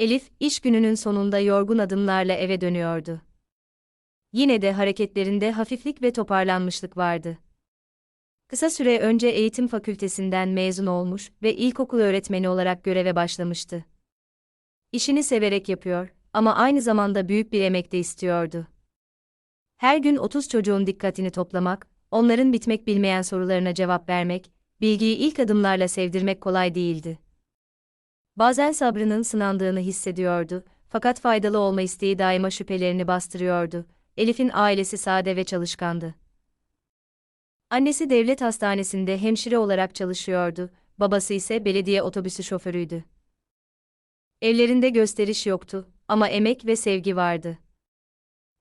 Elif, iş gününün sonunda yorgun adımlarla eve dönüyordu. Yine de hareketlerinde hafiflik ve toparlanmışlık vardı. Kısa süre önce eğitim fakültesinden mezun olmuş ve ilkokul öğretmeni olarak göreve başlamıştı. İşini severek yapıyor ama aynı zamanda büyük bir emek de istiyordu. Her gün 30 çocuğun dikkatini toplamak, onların bitmek bilmeyen sorularına cevap vermek, bilgiyi ilk adımlarla sevdirmek kolay değildi. Bazen sabrının sınandığını hissediyordu, fakat faydalı olma isteği daima şüphelerini bastırıyordu. Elif'in ailesi sade ve çalışkandı. Annesi devlet hastanesinde hemşire olarak çalışıyordu, babası ise belediye otobüsü şoförüydü. Evlerinde gösteriş yoktu ama emek ve sevgi vardı.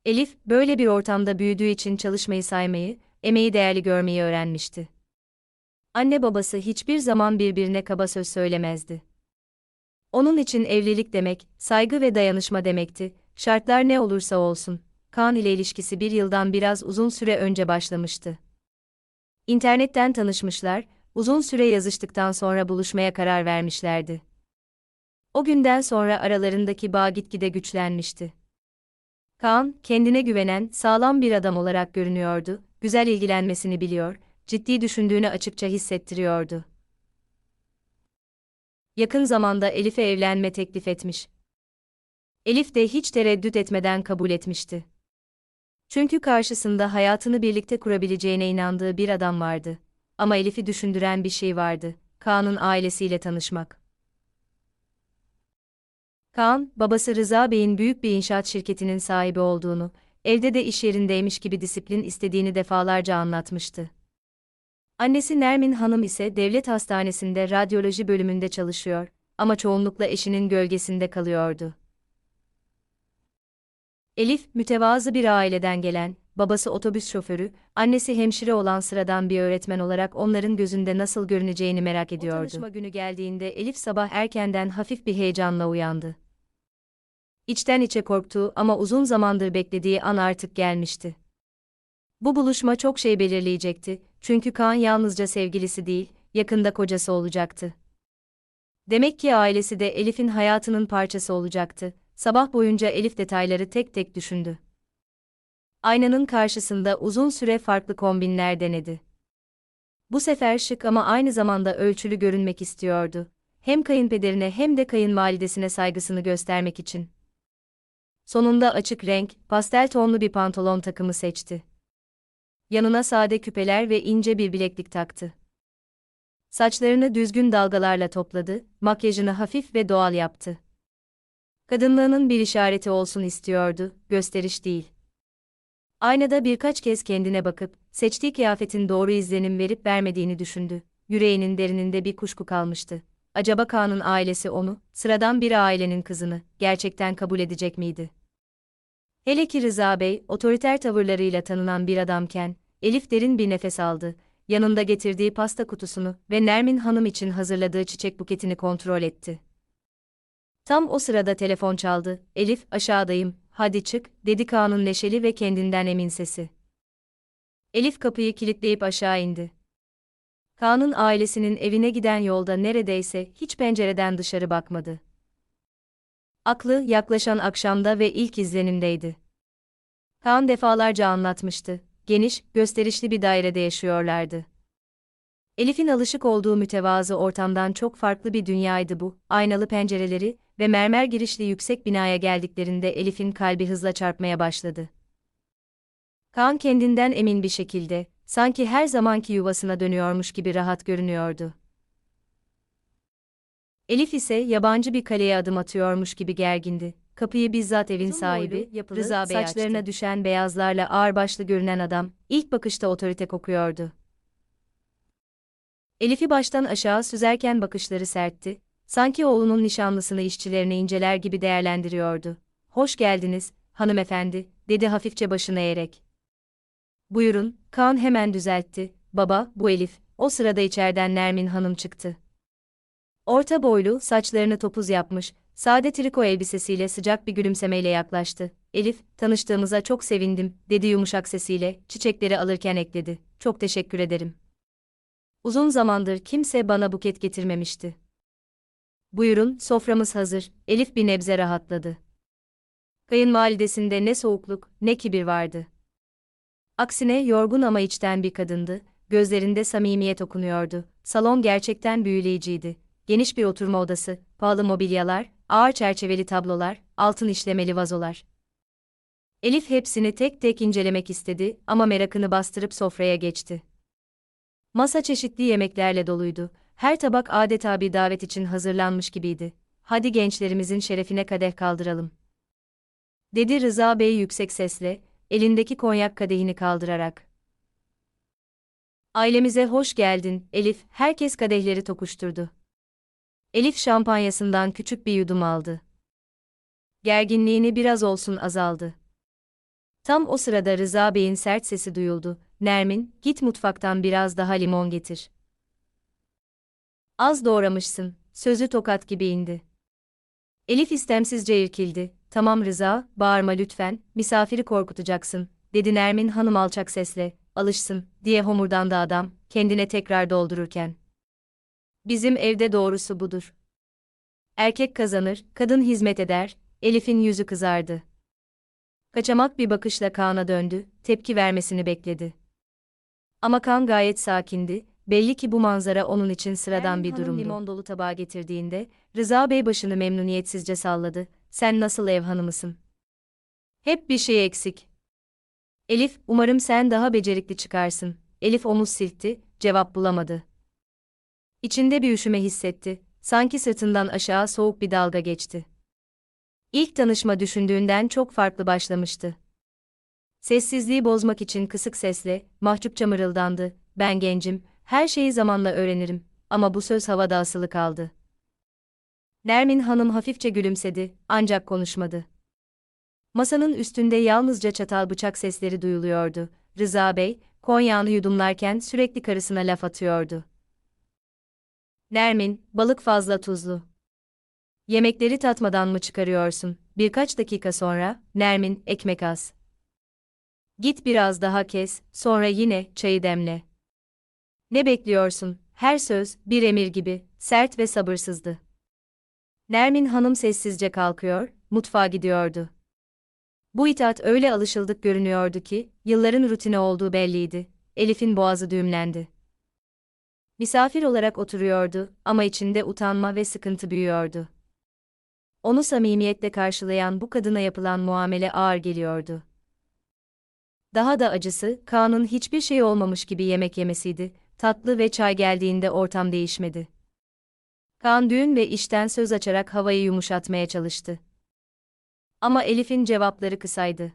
Elif, böyle bir ortamda büyüdüğü için çalışmayı saymayı, emeği değerli görmeyi öğrenmişti. Anne babası hiçbir zaman birbirine kaba söz söylemezdi. Onun için evlilik demek, saygı ve dayanışma demekti, şartlar ne olursa olsun. Kaan ile ilişkisi bir yıldan biraz uzun süre önce başlamıştı. İnternetten tanışmışlar, uzun süre yazıştıktan sonra buluşmaya karar vermişlerdi. O günden sonra aralarındaki bağ gitgide güçlenmişti. Kaan, kendine güvenen, sağlam bir adam olarak görünüyordu, güzel ilgilenmesini biliyor, ciddi düşündüğünü açıkça hissettiriyordu. Yakın zamanda Elif'e evlenme teklif etmiş. Elif de hiç tereddüt etmeden kabul etmişti. Çünkü karşısında hayatını birlikte kurabileceğine inandığı bir adam vardı. Ama Elif'i düşündüren bir şey vardı. Kaan'ın ailesiyle tanışmak. Kaan, babası Rıza Bey'in büyük bir inşaat şirketinin sahibi olduğunu, evde de iş yerindeymiş gibi disiplin istediğini defalarca anlatmıştı. Annesi Nermin Hanım ise devlet hastanesinde radyoloji bölümünde çalışıyor ama çoğunlukla eşinin gölgesinde kalıyordu. Elif, mütevazı bir aileden gelen, babası otobüs şoförü, annesi hemşire olan sıradan bir öğretmen olarak onların gözünde nasıl görüneceğini merak ediyordu. O tanışma günü geldiğinde Elif sabah erkenden hafif bir heyecanla uyandı. İçten içe korktuğu ama uzun zamandır beklediği an artık gelmişti. Bu buluşma çok şey belirleyecekti, çünkü Kaan yalnızca sevgilisi değil, yakında kocası olacaktı. Demek ki ailesi de Elif'in hayatının parçası olacaktı. Sabah boyunca Elif detayları tek tek düşündü. Aynanın karşısında uzun süre farklı kombinler denedi. Bu sefer şık ama aynı zamanda ölçülü görünmek istiyordu. Hem kayınpederine hem de kayınvalidesine saygısını göstermek için. Sonunda açık renk, pastel tonlu bir pantolon takımı seçti. Yanına sade küpeler ve ince bir bileklik taktı. Saçlarını düzgün dalgalarla topladı, makyajını hafif ve doğal yaptı. Kadınlığının bir işareti olsun istiyordu, gösteriş değil. Aynada birkaç kez kendine bakıp, seçtiği kıyafetin doğru izlenim verip vermediğini düşündü. Yüreğinin derininde bir kuşku kalmıştı. Acaba Kaan'ın ailesi onu, sıradan bir ailenin kızını, gerçekten kabul edecek miydi? Hele ki Rıza Bey, otoriter tavırlarıyla tanınan bir adamken, Elif derin bir nefes aldı, yanında getirdiği pasta kutusunu ve Nermin Hanım için hazırladığı çiçek buketini kontrol etti. Tam o sırada telefon çaldı, Elif, aşağıdayım, hadi çık, dedi Kaan'ın neşeli ve kendinden emin sesi. Elif kapıyı kilitleyip aşağı indi. Kaan'ın ailesinin evine giden yolda neredeyse hiç pencereden dışarı bakmadı. Aklı yaklaşan akşamda ve ilk izlenimdeydi. Kaan defalarca anlatmıştı, geniş, gösterişli bir dairede yaşıyorlardı. Elif'in alışık olduğu mütevazı ortamdan çok farklı bir dünyaydı bu, aynalı pencereleri ve mermer girişli yüksek binaya geldiklerinde Elif'in kalbi hızla çarpmaya başladı. Kaan kendinden emin bir şekilde, sanki her zamanki yuvasına dönüyormuş gibi rahat görünüyordu. Elif ise yabancı bir kaleye adım atıyormuş gibi gergindi. Kapıyı bizzat evin Uzun sahibi, yapılı, Rıza Bey saçlarına açtı. düşen beyazlarla ağırbaşlı görünen adam, ilk bakışta otorite kokuyordu. Elif'i baştan aşağı süzerken bakışları sertti, sanki oğlunun nişanlısını işçilerini inceler gibi değerlendiriyordu. Hoş geldiniz, hanımefendi, dedi hafifçe başını eğerek. Buyurun, Kaan hemen düzeltti, baba, bu Elif, o sırada içeriden Nermin Hanım çıktı. Orta boylu, saçlarını topuz yapmış, sade triko elbisesiyle sıcak bir gülümsemeyle yaklaştı. Elif, tanıştığımıza çok sevindim, dedi yumuşak sesiyle, çiçekleri alırken ekledi. Çok teşekkür ederim. Uzun zamandır kimse bana buket getirmemişti. Buyurun, soframız hazır. Elif bir nebze rahatladı. Kayınvalidesinde ne soğukluk, ne kibir vardı. Aksine yorgun ama içten bir kadındı, gözlerinde samimiyet okunuyordu. Salon gerçekten büyüleyiciydi. Geniş bir oturma odası, pahalı mobilyalar, ağır çerçeveli tablolar, altın işlemeli vazolar. Elif hepsini tek tek incelemek istedi ama merakını bastırıp sofraya geçti. Masa çeşitli yemeklerle doluydu. Her tabak adeta bir davet için hazırlanmış gibiydi. Hadi gençlerimizin şerefine kadeh kaldıralım. Dedi Rıza Bey yüksek sesle, elindeki konyak kadehini kaldırarak. Ailemize hoş geldin, Elif, herkes kadehleri tokuşturdu. Elif şampanyasından küçük bir yudum aldı. Gerginliğini biraz olsun azaldı. Tam o sırada Rıza Bey'in sert sesi duyuldu. Nermin, git mutfaktan biraz daha limon getir. Az doğramışsın, sözü tokat gibi indi. Elif istemsizce irkildi. Tamam Rıza, bağırma lütfen, misafiri korkutacaksın, dedi Nermin hanım alçak sesle, alışsın, diye homurdandı adam, kendine tekrar doldururken. Bizim evde doğrusu budur. Erkek kazanır, kadın hizmet eder, Elif'in yüzü kızardı. Kaçamak bir bakışla Kaan'a döndü, tepki vermesini bekledi. Ama Kaan gayet sakindi, belli ki bu manzara onun için sıradan bir durumdu. limon dolu tabağa getirdiğinde, Rıza Bey başını memnuniyetsizce salladı, sen nasıl ev hanımısın? Hep bir şey eksik. Elif, umarım sen daha becerikli çıkarsın. Elif omuz silkti, cevap bulamadı. İçinde bir üşüme hissetti, sanki sırtından aşağı soğuk bir dalga geçti. İlk tanışma düşündüğünden çok farklı başlamıştı. Sessizliği bozmak için kısık sesle, mahcupça mırıldandı, ben gencim, her şeyi zamanla öğrenirim, ama bu söz havada asılı kaldı. Nermin Hanım hafifçe gülümsedi, ancak konuşmadı. Masanın üstünde yalnızca çatal bıçak sesleri duyuluyordu. Rıza Bey, konyağını yudumlarken sürekli karısına laf atıyordu. Nermin, balık fazla tuzlu. Yemekleri tatmadan mı çıkarıyorsun? Birkaç dakika sonra, Nermin, ekmek az. Git biraz daha kes, sonra yine çayı demle. Ne bekliyorsun? Her söz bir emir gibi, sert ve sabırsızdı. Nermin Hanım sessizce kalkıyor, mutfağa gidiyordu. Bu itaat öyle alışıldık görünüyordu ki, yılların rutini olduğu belliydi. Elif'in boğazı düğümlendi. Misafir olarak oturuyordu ama içinde utanma ve sıkıntı büyüyordu. Onu samimiyetle karşılayan bu kadına yapılan muamele ağır geliyordu. Daha da acısı, Kaan'ın hiçbir şey olmamış gibi yemek yemesiydi, tatlı ve çay geldiğinde ortam değişmedi. Kaan düğün ve işten söz açarak havayı yumuşatmaya çalıştı. Ama Elif'in cevapları kısaydı.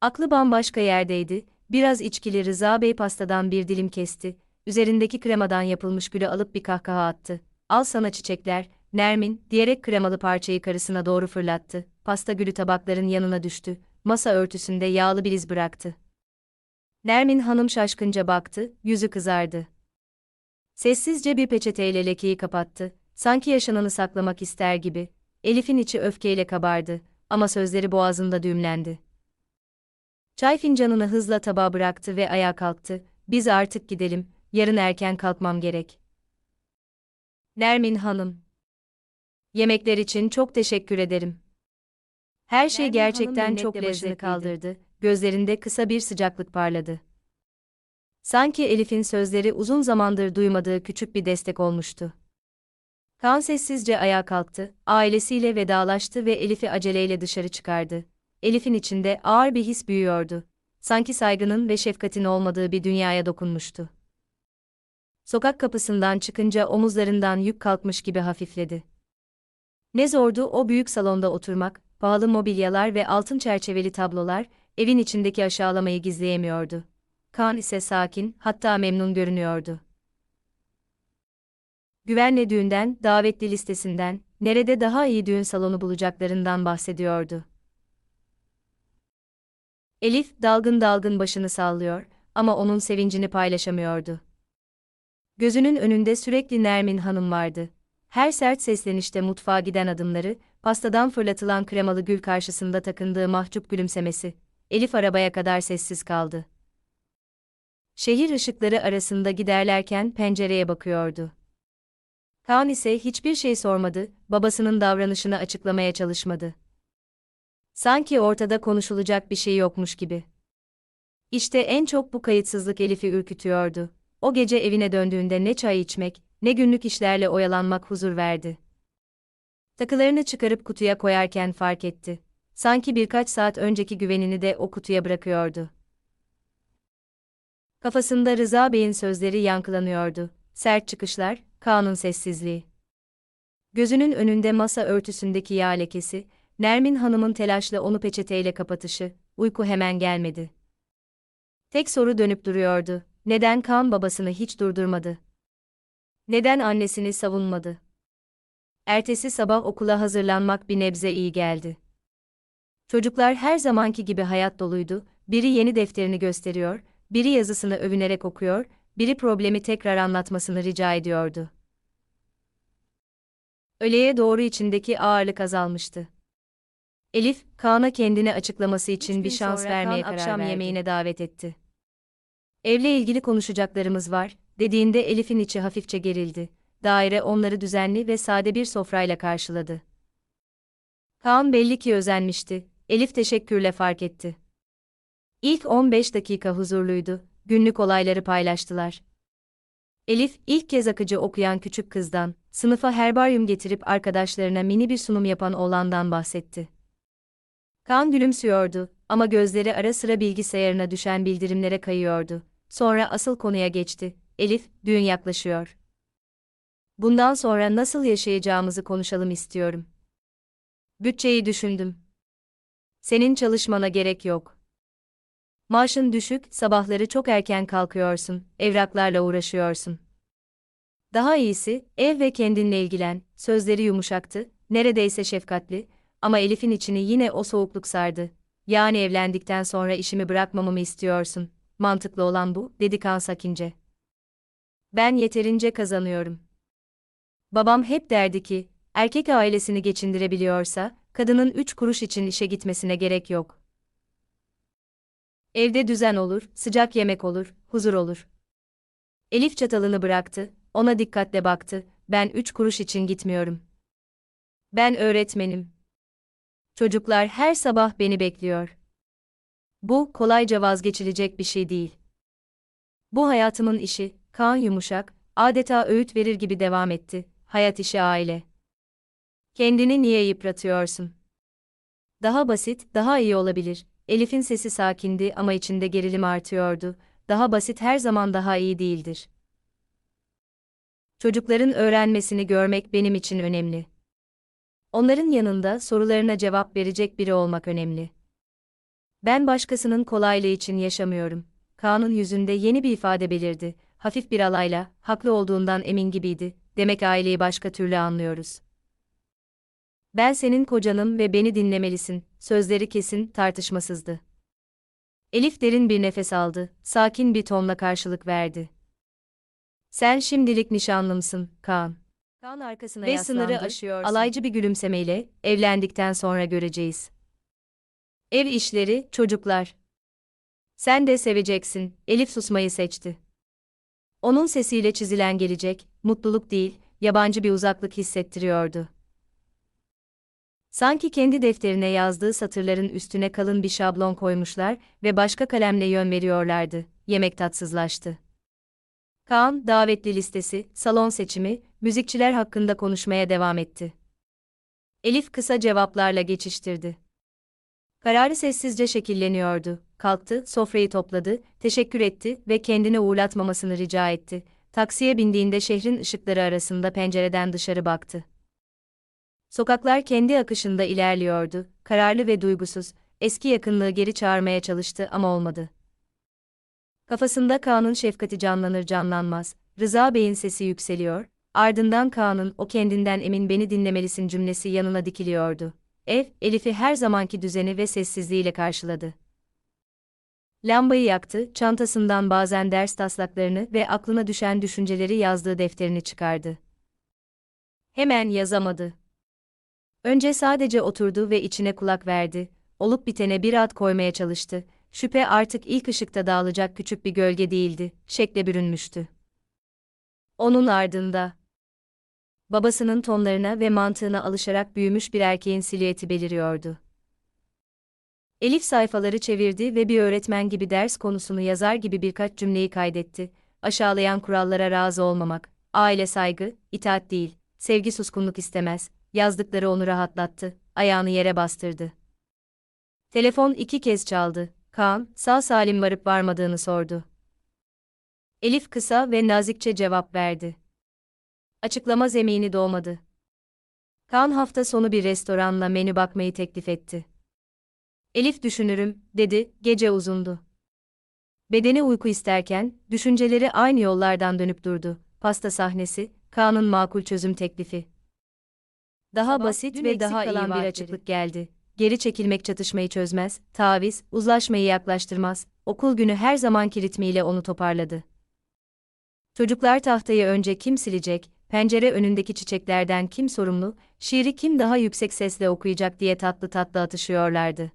Aklı bambaşka yerdeydi, biraz içkili Rıza Bey pastadan bir dilim kesti, üzerindeki kremadan yapılmış gülü alıp bir kahkaha attı. Al sana çiçekler, Nermin, diyerek kremalı parçayı karısına doğru fırlattı. Pasta gülü tabakların yanına düştü, masa örtüsünde yağlı bir iz bıraktı. Nermin hanım şaşkınca baktı, yüzü kızardı. Sessizce bir peçeteyle lekeyi kapattı, sanki yaşananı saklamak ister gibi. Elif'in içi öfkeyle kabardı ama sözleri boğazında düğümlendi. Çay fincanını hızla tabağa bıraktı ve ayağa kalktı. Biz artık gidelim, yarın erken kalkmam gerek. Nermin Hanım. Yemekler için çok teşekkür ederim. Her şey Nermin gerçekten çok lezzetli kaldırdı. Gözlerinde kısa bir sıcaklık parladı. Sanki Elif'in sözleri uzun zamandır duymadığı küçük bir destek olmuştu. Kaan sessizce ayağa kalktı, ailesiyle vedalaştı ve Elif'i aceleyle dışarı çıkardı. Elif'in içinde ağır bir his büyüyordu. Sanki saygının ve şefkatin olmadığı bir dünyaya dokunmuştu. Sokak kapısından çıkınca omuzlarından yük kalkmış gibi hafifledi. Ne zordu o büyük salonda oturmak, pahalı mobilyalar ve altın çerçeveli tablolar, evin içindeki aşağılamayı gizleyemiyordu. Kaan ise sakin, hatta memnun görünüyordu. Güvenle düğünden, davetli listesinden, nerede daha iyi düğün salonu bulacaklarından bahsediyordu. Elif dalgın dalgın başını sallıyor ama onun sevincini paylaşamıyordu. Gözünün önünde sürekli Nermin Hanım vardı. Her sert seslenişte mutfağa giden adımları, pastadan fırlatılan kremalı gül karşısında takındığı mahcup gülümsemesi. Elif arabaya kadar sessiz kaldı. Şehir ışıkları arasında giderlerken pencereye bakıyordu. Kaan ise hiçbir şey sormadı, babasının davranışını açıklamaya çalışmadı. Sanki ortada konuşulacak bir şey yokmuş gibi. İşte en çok bu kayıtsızlık Elif'i ürkütüyordu. O gece evine döndüğünde ne çay içmek, ne günlük işlerle oyalanmak huzur verdi. Takılarını çıkarıp kutuya koyarken fark etti. Sanki birkaç saat önceki güvenini de o kutuya bırakıyordu. Kafasında Rıza Bey'in sözleri yankılanıyordu. Sert çıkışlar, Kaan'ın sessizliği. Gözünün önünde masa örtüsündeki yağ lekesi, Nermin Hanım'ın telaşla onu peçeteyle kapatışı, uyku hemen gelmedi. Tek soru dönüp duruyordu. Neden Kaan babasını hiç durdurmadı? Neden annesini savunmadı? Ertesi sabah okula hazırlanmak bir nebze iyi geldi. Çocuklar her zamanki gibi hayat doluydu, biri yeni defterini gösteriyor, biri yazısını övünerek okuyor, biri problemi tekrar anlatmasını rica ediyordu. Öğleye doğru içindeki ağırlık azalmıştı. Elif, Kaan'a kendini açıklaması için bir şans vermeye karar akşam verdi. yemeğine davet etti. Evle ilgili konuşacaklarımız var, dediğinde Elif'in içi hafifçe gerildi. Daire onları düzenli ve sade bir sofrayla karşıladı. Kaan belli ki özenmişti, Elif teşekkürle fark etti. İlk 15 dakika huzurluydu, günlük olayları paylaştılar. Elif, ilk kez akıcı okuyan küçük kızdan, sınıfa herbaryum getirip arkadaşlarına mini bir sunum yapan oğlandan bahsetti. Kaan gülümsüyordu ama gözleri ara sıra bilgisayarına düşen bildirimlere kayıyordu. Sonra asıl konuya geçti. Elif, düğün yaklaşıyor. Bundan sonra nasıl yaşayacağımızı konuşalım istiyorum. Bütçeyi düşündüm. Senin çalışmana gerek yok. Maaşın düşük, sabahları çok erken kalkıyorsun, evraklarla uğraşıyorsun. Daha iyisi, ev ve kendinle ilgilen, sözleri yumuşaktı, neredeyse şefkatli, ama Elif'in içini yine o soğukluk sardı. Yani evlendikten sonra işimi bırakmamamı istiyorsun. Mantıklı olan bu, dedi Kan sakince. Ben yeterince kazanıyorum. Babam hep derdi ki, erkek ailesini geçindirebiliyorsa, kadının üç kuruş için işe gitmesine gerek yok. Evde düzen olur, sıcak yemek olur, huzur olur. Elif çatalını bıraktı, ona dikkatle baktı, ben üç kuruş için gitmiyorum. Ben öğretmenim. Çocuklar her sabah beni bekliyor. Bu, kolayca vazgeçilecek bir şey değil. Bu hayatımın işi, Kaan yumuşak, adeta öğüt verir gibi devam etti, hayat işi aile. Kendini niye yıpratıyorsun? Daha basit, daha iyi olabilir. Elif'in sesi sakindi ama içinde gerilim artıyordu. Daha basit her zaman daha iyi değildir. Çocukların öğrenmesini görmek benim için önemli. Onların yanında sorularına cevap verecek biri olmak önemli. Ben başkasının kolaylığı için yaşamıyorum. Kaan'ın yüzünde yeni bir ifade belirdi. Hafif bir alayla, haklı olduğundan emin gibiydi. Demek aileyi başka türlü anlıyoruz. Ben senin kocanım ve beni dinlemelisin. Sözleri kesin, tartışmasızdı. Elif derin bir nefes aldı, sakin bir tonla karşılık verdi. Sen şimdilik nişanlımsın, Kaan. Kaan arkasına Ve yaslandı, sınırı aşıyorsun. Alaycı bir gülümsemeyle, evlendikten sonra göreceğiz. Ev işleri, çocuklar. Sen de seveceksin, Elif susmayı seçti. Onun sesiyle çizilen gelecek, mutluluk değil, yabancı bir uzaklık hissettiriyordu. Sanki kendi defterine yazdığı satırların üstüne kalın bir şablon koymuşlar ve başka kalemle yön veriyorlardı. Yemek tatsızlaştı. Kaan, davetli listesi, salon seçimi, müzikçiler hakkında konuşmaya devam etti. Elif kısa cevaplarla geçiştirdi. Kararı sessizce şekilleniyordu. Kalktı, sofrayı topladı, teşekkür etti ve kendini uğurlatmamasını rica etti. Taksiye bindiğinde şehrin ışıkları arasında pencereden dışarı baktı. Sokaklar kendi akışında ilerliyordu, kararlı ve duygusuz, eski yakınlığı geri çağırmaya çalıştı ama olmadı. Kafasında Kaan'ın şefkati canlanır canlanmaz, Rıza Bey'in sesi yükseliyor, ardından Kaan'ın o kendinden emin beni dinlemelisin cümlesi yanına dikiliyordu. Ev, Elif'i her zamanki düzeni ve sessizliğiyle karşıladı. Lambayı yaktı, çantasından bazen ders taslaklarını ve aklına düşen düşünceleri yazdığı defterini çıkardı. Hemen yazamadı. Önce sadece oturdu ve içine kulak verdi, olup bitene bir ad koymaya çalıştı, şüphe artık ilk ışıkta dağılacak küçük bir gölge değildi, şekle bürünmüştü. Onun ardında. Babasının tonlarına ve mantığına alışarak büyümüş bir erkeğin silüeti beliriyordu. Elif sayfaları çevirdi ve bir öğretmen gibi ders konusunu yazar gibi birkaç cümleyi kaydetti. Aşağılayan kurallara razı olmamak, aile saygı, itaat değil, sevgi suskunluk istemez, yazdıkları onu rahatlattı, ayağını yere bastırdı. Telefon iki kez çaldı. Kaan, sağ salim varıp varmadığını sordu. Elif kısa ve nazikçe cevap verdi. Açıklama zemini doğmadı. Kaan hafta sonu bir restoranla menü bakmayı teklif etti. Elif düşünürüm, dedi, gece uzundu. Bedeni uyku isterken, düşünceleri aynı yollardan dönüp durdu. Pasta sahnesi, Kaan'ın makul çözüm teklifi. Daha Sabah, basit ve daha iyi bir açıklık geldi. Geri çekilmek çatışmayı çözmez, taviz, uzlaşmayı yaklaştırmaz. Okul günü her zamanki ritmiyle onu toparladı. Çocuklar tahtayı önce kim silecek, pencere önündeki çiçeklerden kim sorumlu, şiiri kim daha yüksek sesle okuyacak diye tatlı tatlı atışıyorlardı.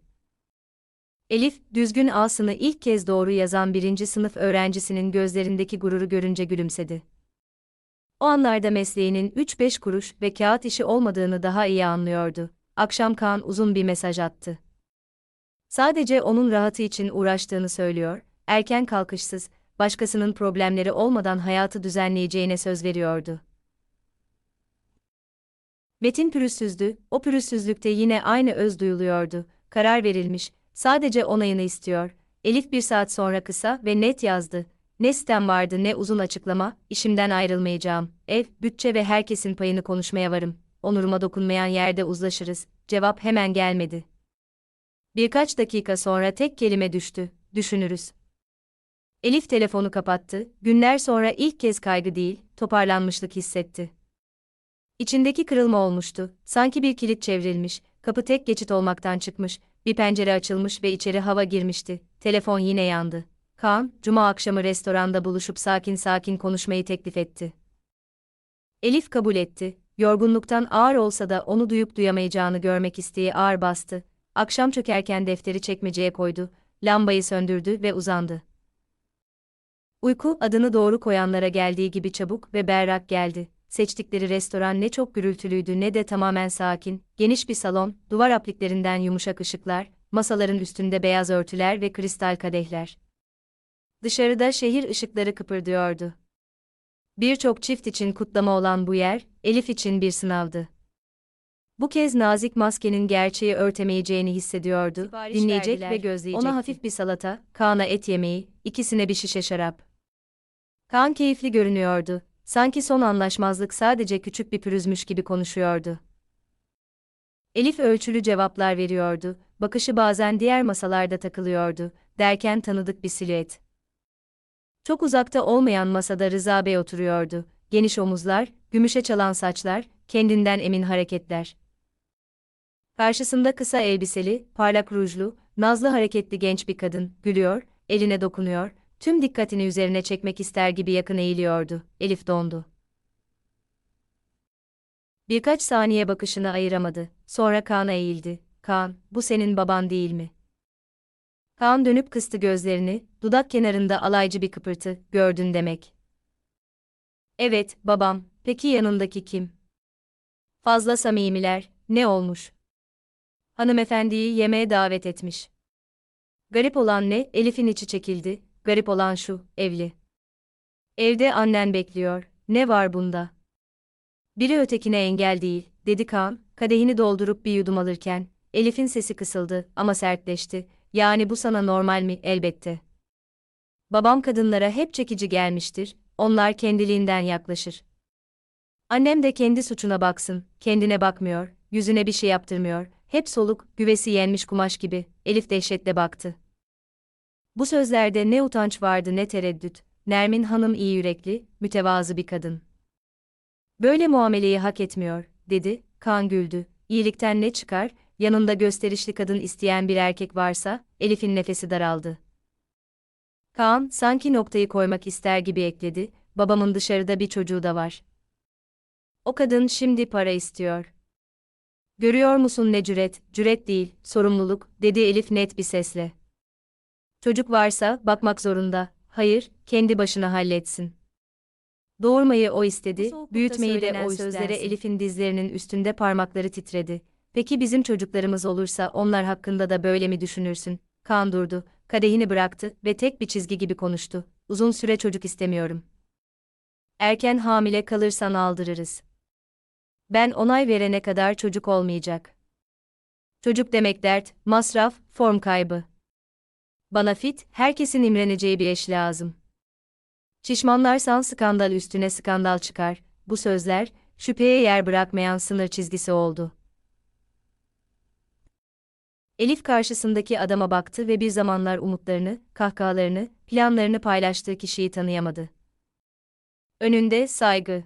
Elif, düzgün A'sını ilk kez doğru yazan birinci sınıf öğrencisinin gözlerindeki gururu görünce gülümsedi. O anlarda mesleğinin 3-5 kuruş ve kağıt işi olmadığını daha iyi anlıyordu. Akşam Kaan uzun bir mesaj attı. Sadece onun rahatı için uğraştığını söylüyor, erken kalkışsız, başkasının problemleri olmadan hayatı düzenleyeceğine söz veriyordu. Metin pürüzsüzdü, o pürüzsüzlükte yine aynı öz duyuluyordu, karar verilmiş, sadece onayını istiyor. Elif bir saat sonra kısa ve net yazdı. Ne sitem vardı ne uzun açıklama, işimden ayrılmayacağım, ev, bütçe ve herkesin payını konuşmaya varım, onuruma dokunmayan yerde uzlaşırız, cevap hemen gelmedi. Birkaç dakika sonra tek kelime düştü, düşünürüz. Elif telefonu kapattı, günler sonra ilk kez kaygı değil, toparlanmışlık hissetti. İçindeki kırılma olmuştu, sanki bir kilit çevrilmiş, kapı tek geçit olmaktan çıkmış, bir pencere açılmış ve içeri hava girmişti, telefon yine yandı. Kaan, cuma akşamı restoranda buluşup sakin sakin konuşmayı teklif etti. Elif kabul etti, yorgunluktan ağır olsa da onu duyup duyamayacağını görmek isteği ağır bastı. Akşam çökerken defteri çekmeceye koydu, lambayı söndürdü ve uzandı. Uyku, adını doğru koyanlara geldiği gibi çabuk ve berrak geldi. Seçtikleri restoran ne çok gürültülüydü ne de tamamen sakin, geniş bir salon, duvar apliklerinden yumuşak ışıklar, masaların üstünde beyaz örtüler ve kristal kadehler. Dışarıda şehir ışıkları kıpırdıyordu. Birçok çift için kutlama olan bu yer, Elif için bir sınavdı. Bu kez nazik maskenin gerçeği örtemeyeceğini hissediyordu, Sipariş dinleyecek verdiler, ve gözleyecekti. ona hafif bir salata, Kaan'a et yemeği, ikisine bir şişe şarap. Kaan keyifli görünüyordu, sanki son anlaşmazlık sadece küçük bir pürüzmüş gibi konuşuyordu. Elif ölçülü cevaplar veriyordu, bakışı bazen diğer masalarda takılıyordu, derken tanıdık bir silüet. Çok uzakta olmayan masada Rıza Bey oturuyordu. Geniş omuzlar, gümüşe çalan saçlar, kendinden emin hareketler. Karşısında kısa elbiseli, parlak rujlu, nazlı hareketli genç bir kadın, gülüyor, eline dokunuyor, tüm dikkatini üzerine çekmek ister gibi yakın eğiliyordu. Elif dondu. Birkaç saniye bakışını ayıramadı. Sonra Kaan'a eğildi. Kaan, bu senin baban değil mi? Kaan dönüp kıstı gözlerini, dudak kenarında alaycı bir kıpırtı, gördün demek. Evet, babam, peki yanındaki kim? Fazla samimiler, ne olmuş? Hanımefendiyi yemeğe davet etmiş. Garip olan ne, Elif'in içi çekildi, garip olan şu, evli. Evde annen bekliyor, ne var bunda? Biri ötekine engel değil, dedi Kaan, kadehini doldurup bir yudum alırken, Elif'in sesi kısıldı ama sertleşti, yani bu sana normal mi? Elbette. Babam kadınlara hep çekici gelmiştir, onlar kendiliğinden yaklaşır. Annem de kendi suçuna baksın, kendine bakmıyor, yüzüne bir şey yaptırmıyor, hep soluk, güvesi yenmiş kumaş gibi, Elif dehşetle baktı. Bu sözlerde ne utanç vardı ne tereddüt, Nermin Hanım iyi yürekli, mütevazı bir kadın. Böyle muameleyi hak etmiyor, dedi, Kaan güldü, iyilikten ne çıkar, yanında gösterişli kadın isteyen bir erkek varsa, Elif'in nefesi daraldı. Kaan, sanki noktayı koymak ister gibi ekledi, babamın dışarıda bir çocuğu da var. O kadın şimdi para istiyor. Görüyor musun ne cüret, cüret değil, sorumluluk, dedi Elif net bir sesle. Çocuk varsa, bakmak zorunda, hayır, kendi başına halletsin. Doğurmayı o istedi, büyütmeyi de o sözlere. Elif'in dizlerinin üstünde parmakları titredi. Peki bizim çocuklarımız olursa onlar hakkında da böyle mi düşünürsün? Kaan durdu, kadehini bıraktı ve tek bir çizgi gibi konuştu. Uzun süre çocuk istemiyorum. Erken hamile kalırsan aldırırız. Ben onay verene kadar çocuk olmayacak. Çocuk demek dert, masraf, form kaybı. Bana fit, herkesin imreneceği bir eş lazım. Şişmanlarsan skandal üstüne skandal çıkar. Bu sözler, şüpheye yer bırakmayan sınır çizgisi oldu. Elif karşısındaki adama baktı ve bir zamanlar umutlarını, kahkahalarını, planlarını paylaştığı kişiyi tanıyamadı. Önünde saygı,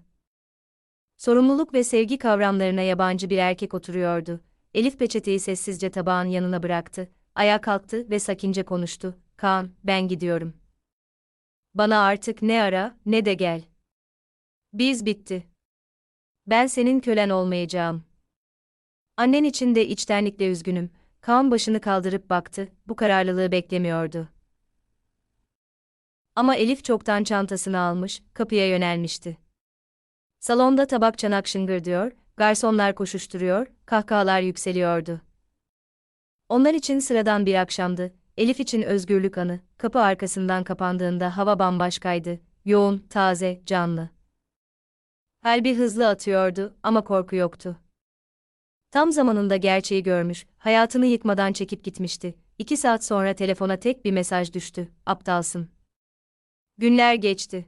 sorumluluk ve sevgi kavramlarına yabancı bir erkek oturuyordu. Elif peçeteyi sessizce tabağın yanına bıraktı, ayağa kalktı ve sakince konuştu. Kaan, ben gidiyorum. Bana artık ne ara, ne de gel. Biz bitti. Ben senin kölen olmayacağım. Annen için de içtenlikle üzgünüm. Kaan başını kaldırıp baktı, bu kararlılığı beklemiyordu. Ama Elif çoktan çantasını almış, kapıya yönelmişti. Salonda tabak çanak şıngırdıyor, garsonlar koşuşturuyor, kahkahalar yükseliyordu. Onlar için sıradan bir akşamdı, Elif için özgürlük anı, kapı arkasından kapandığında hava bambaşkaydı, yoğun, taze, canlı. Kalbi hızlı atıyordu ama korku yoktu. Tam zamanında gerçeği görmüş, hayatını yıkmadan çekip gitmişti. İki saat sonra telefona tek bir mesaj düştü, aptalsın. Günler geçti.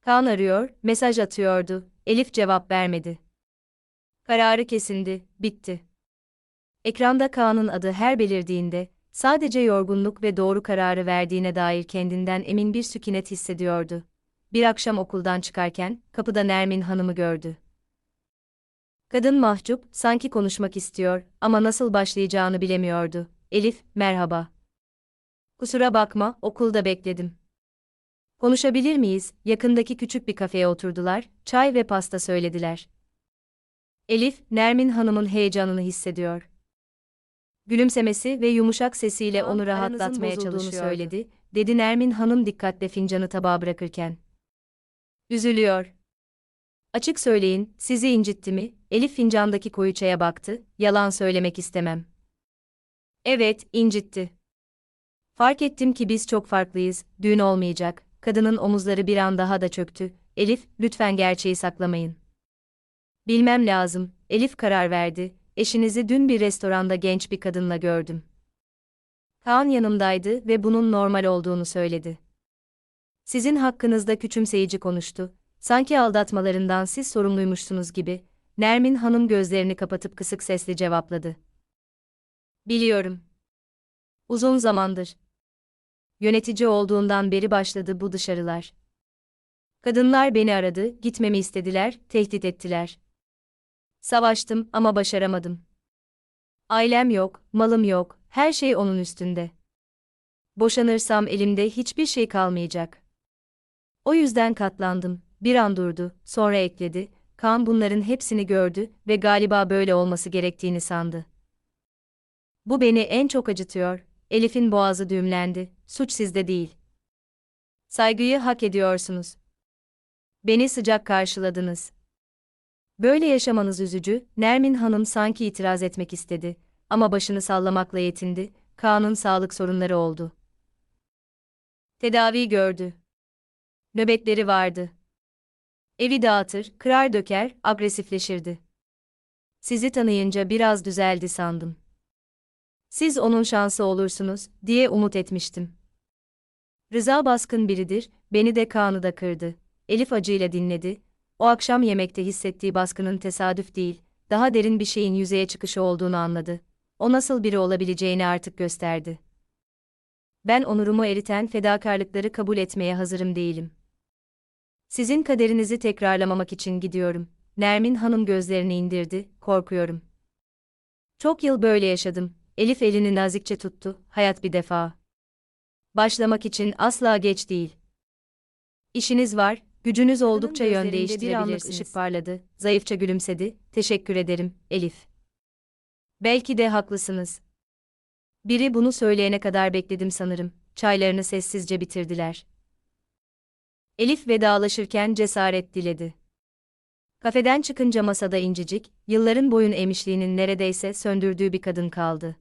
Kaan arıyor, mesaj atıyordu, Elif cevap vermedi. Kararı kesindi, bitti. Ekranda Kaan'ın adı her belirdiğinde, sadece yorgunluk ve doğru kararı verdiğine dair kendinden emin bir sükunet hissediyordu. Bir akşam okuldan çıkarken, kapıda Nermin Hanım'ı gördü. Kadın mahcup, sanki konuşmak istiyor ama nasıl başlayacağını bilemiyordu. Elif, merhaba. Kusura bakma, okulda bekledim. Konuşabilir miyiz? Yakındaki küçük bir kafeye oturdular, çay ve pasta söylediler. Elif, Nermin Hanım'ın heyecanını hissediyor. Gülümsemesi ve yumuşak sesiyle onu rahatlatmaya çalışıyordu. söyledi. söyledi, dedi Nermin Hanım dikkatle fincanı tabağa bırakırken. Üzülüyor. Açık söyleyin, sizi incitti mi? Elif fincandaki koyu çaya baktı, yalan söylemek istemem. Evet, incitti. Fark ettim ki biz çok farklıyız, düğün olmayacak. Kadının omuzları bir an daha da çöktü. Elif, lütfen gerçeği saklamayın. Bilmem lazım, Elif karar verdi. Eşinizi dün bir restoranda genç bir kadınla gördüm. Kaan yanımdaydı ve bunun normal olduğunu söyledi. Sizin hakkınızda küçümseyici konuştu. Sanki aldatmalarından siz sorumluymuşsunuz gibi. Nermin Hanım gözlerini kapatıp kısık sesle cevapladı. Biliyorum. Uzun zamandır. Yönetici olduğundan beri başladı bu dışarılar. Kadınlar beni aradı, gitmemi istediler, tehdit ettiler. Savaştım ama başaramadım. Ailem yok, malım yok, her şey onun üstünde. Boşanırsam elimde hiçbir şey kalmayacak. O yüzden katlandım. Bir an durdu, sonra ekledi. Kaan bunların hepsini gördü ve galiba böyle olması gerektiğini sandı. Bu beni en çok acıtıyor. Elif'in boğazı düğümlendi. Suç sizde değil. Saygıyı hak ediyorsunuz. Beni sıcak karşıladınız. Böyle yaşamanız üzücü, Nermin Hanım sanki itiraz etmek istedi ama başını sallamakla yetindi. Kaan'ın sağlık sorunları oldu. Tedavi gördü. Nöbetleri vardı. Evi dağıtır, kırar döker, agresifleşirdi. Sizi tanıyınca biraz düzeldi sandım. Siz onun şansı olursunuz, diye umut etmiştim. Rıza baskın biridir, beni de Kaan'ı da kırdı. Elif acıyla dinledi. O akşam yemekte hissettiği baskının tesadüf değil, daha derin bir şeyin yüzeye çıkışı olduğunu anladı. O nasıl biri olabileceğini artık gösterdi. Ben onurumu eriten fedakarlıkları kabul etmeye hazırım değilim. Sizin kaderinizi tekrarlamamak için gidiyorum. Nermin Hanım gözlerini indirdi, korkuyorum. Çok yıl böyle yaşadım. Elif elini nazikçe tuttu, hayat bir defa. Başlamak için asla geç değil. İşiniz var, gücünüz oldukça yön bir değiştirebilirsiniz. anlık ışık parladı, zayıfça gülümsedi, teşekkür ederim, Elif. Belki de haklısınız. Biri bunu söyleyene kadar bekledim sanırım, çaylarını sessizce bitirdiler. Elif vedalaşırken cesaret diledi. Kafeden çıkınca masada incicik, yılların boyun emişliğinin neredeyse söndürdüğü bir kadın kaldı.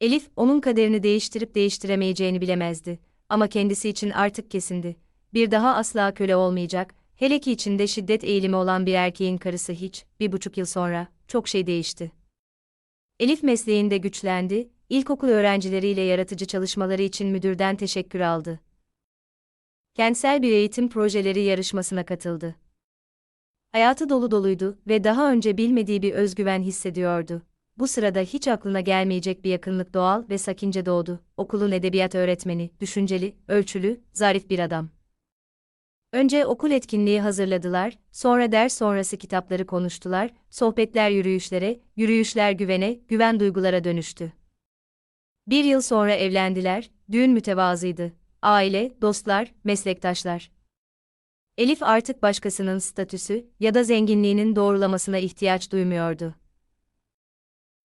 Elif, onun kaderini değiştirip değiştiremeyeceğini bilemezdi. Ama kendisi için artık kesindi. Bir daha asla köle olmayacak, hele ki içinde şiddet eğilimi olan bir erkeğin karısı hiç, bir buçuk yıl sonra, çok şey değişti. Elif mesleğinde güçlendi, ilkokul öğrencileriyle yaratıcı çalışmaları için müdürden teşekkür aldı. Kentsel bir eğitim projeleri yarışmasına katıldı. Hayatı dolu doluydu ve daha önce bilmediği bir özgüven hissediyordu. Bu sırada hiç aklına gelmeyecek bir yakınlık doğal ve sakince doğdu. Okulun edebiyat öğretmeni, düşünceli, ölçülü, zarif bir adam. Önce okul etkinliği hazırladılar, sonra ders sonrası kitapları konuştular, sohbetler yürüyüşlere, yürüyüşler güvene, güven duygulara dönüştü. Bir yıl sonra evlendiler, düğün mütevazıydı. Aile, dostlar, meslektaşlar. Elif artık başkasının statüsü ya da zenginliğinin doğrulamasına ihtiyaç duymuyordu.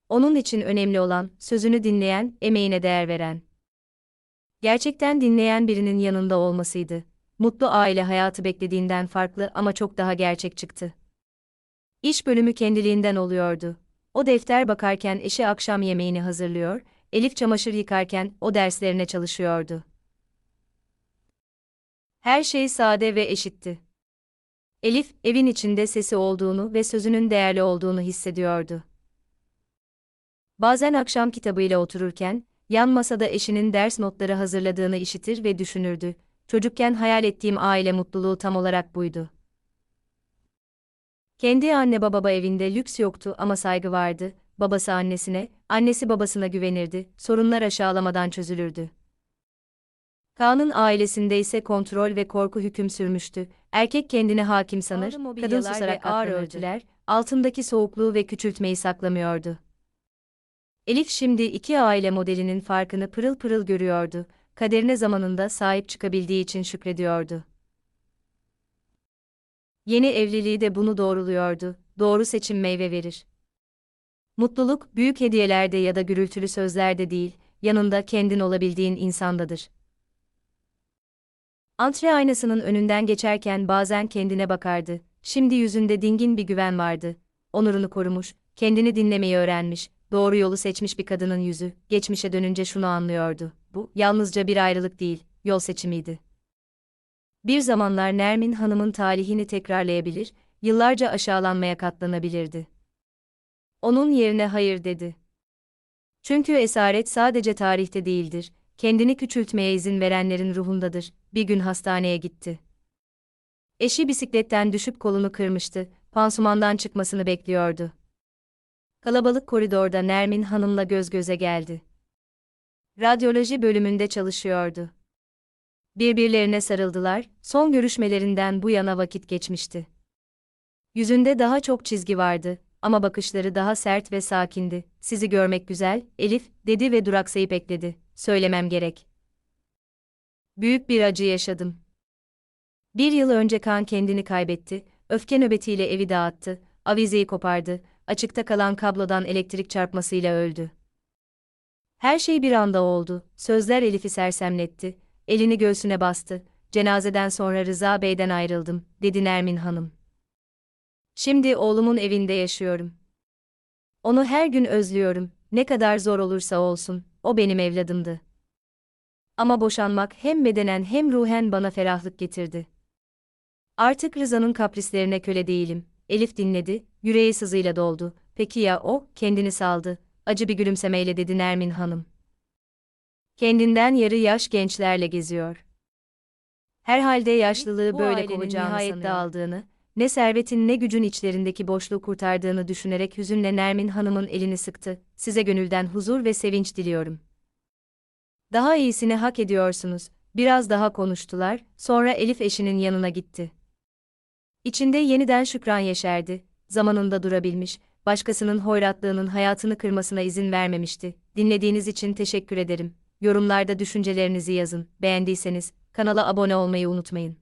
Onun için önemli olan, sözünü dinleyen, emeğine değer veren. Gerçekten dinleyen birinin yanında olmasıydı. Mutlu aile hayatı beklediğinden farklı ama çok daha gerçek çıktı. İş bölümü kendiliğinden oluyordu. O defter bakarken eşi akşam yemeğini hazırlıyor, Elif çamaşır yıkarken o derslerine çalışıyordu. Her şey sade ve eşitti. Elif, evin içinde sesi olduğunu ve sözünün değerli olduğunu hissediyordu. Bazen akşam kitabıyla otururken, yan masada eşinin ders notları hazırladığını işitir ve düşünürdü. Çocukken hayal ettiğim aile mutluluğu tam olarak buydu. Kendi anne baba evinde lüks yoktu ama saygı vardı. Babası annesine, annesi babasına güvenirdi. Sorunlar aşağılamadan çözülürdü. Kaan'ın ailesinde ise kontrol ve korku hüküm sürmüştü. Erkek kendine hakim sanır, kadın susarak ağır örtüler, altındaki soğukluğu ve küçültmeyi saklamıyordu. Elif şimdi iki aile modelinin farkını pırıl pırıl görüyordu, kaderine zamanında sahip çıkabildiği için şükrediyordu. Yeni evliliği de bunu doğruluyordu, doğru seçim meyve verir. Mutluluk, büyük hediyelerde ya da gürültülü sözlerde değil, yanında kendin olabildiğin insandadır. Antre aynasının önünden geçerken bazen kendine bakardı, şimdi yüzünde dingin bir güven vardı. Onurunu korumuş, kendini dinlemeyi öğrenmiş, doğru yolu seçmiş bir kadının yüzü, geçmişe dönünce şunu anlıyordu. Bu, yalnızca bir ayrılık değil, yol seçimiydi. Bir zamanlar Nermin Hanım'ın talihini tekrarlayabilir, yıllarca aşağılanmaya katlanabilirdi. Onun yerine hayır dedi. Çünkü esaret sadece tarihte değildir, kendini küçültmeye izin verenlerin ruhundadır. Bir gün hastaneye gitti. Eşi bisikletten düşüp kolunu kırmıştı, pansumandan çıkmasını bekliyordu. Kalabalık koridorda Nermin Hanım'la göz göze geldi. Radyoloji bölümünde çalışıyordu. Birbirlerine sarıldılar, son görüşmelerinden bu yana vakit geçmişti. Yüzünde daha çok çizgi vardı ama bakışları daha sert ve sakindi. Sizi görmek güzel, Elif, dedi ve duraksayıp ekledi. Söylemem gerek. Büyük bir acı yaşadım. Bir yıl önce kan kendini kaybetti, öfke nöbetiyle evi dağıttı, avizeyi kopardı, açıkta kalan kablodan elektrik çarpmasıyla öldü. Her şey bir anda oldu, sözler Elif'i sersemletti, elini göğsüne bastı, cenazeden sonra Rıza Bey'den ayrıldım, dedi Nermin Hanım. Şimdi oğlumun evinde yaşıyorum. Onu her gün özlüyorum, ne kadar zor olursa olsun, o benim evladımdı. Ama boşanmak hem bedenen hem ruhen bana ferahlık getirdi. Artık Rıza'nın kaprislerine köle değilim. Elif dinledi, yüreği sızıyla doldu. Peki ya o, kendini saldı. Acı bir gülümsemeyle dedi Nermin Hanım. Kendinden yarı yaş gençlerle geziyor. Herhalde yaşlılığı Bu böyle kovacağını nihayet sanıyor. aldığını, ne servetin ne gücün içlerindeki boşluğu kurtardığını düşünerek hüzünle Nermin Hanım'ın elini sıktı. Size gönülden huzur ve sevinç diliyorum. Daha iyisini hak ediyorsunuz. Biraz daha konuştular, sonra Elif eşinin yanına gitti. İçinde yeniden şükran yeşerdi, zamanında durabilmiş, başkasının hoyratlığının hayatını kırmasına izin vermemişti. Dinlediğiniz için teşekkür ederim. Yorumlarda düşüncelerinizi yazın. Beğendiyseniz kanala abone olmayı unutmayın.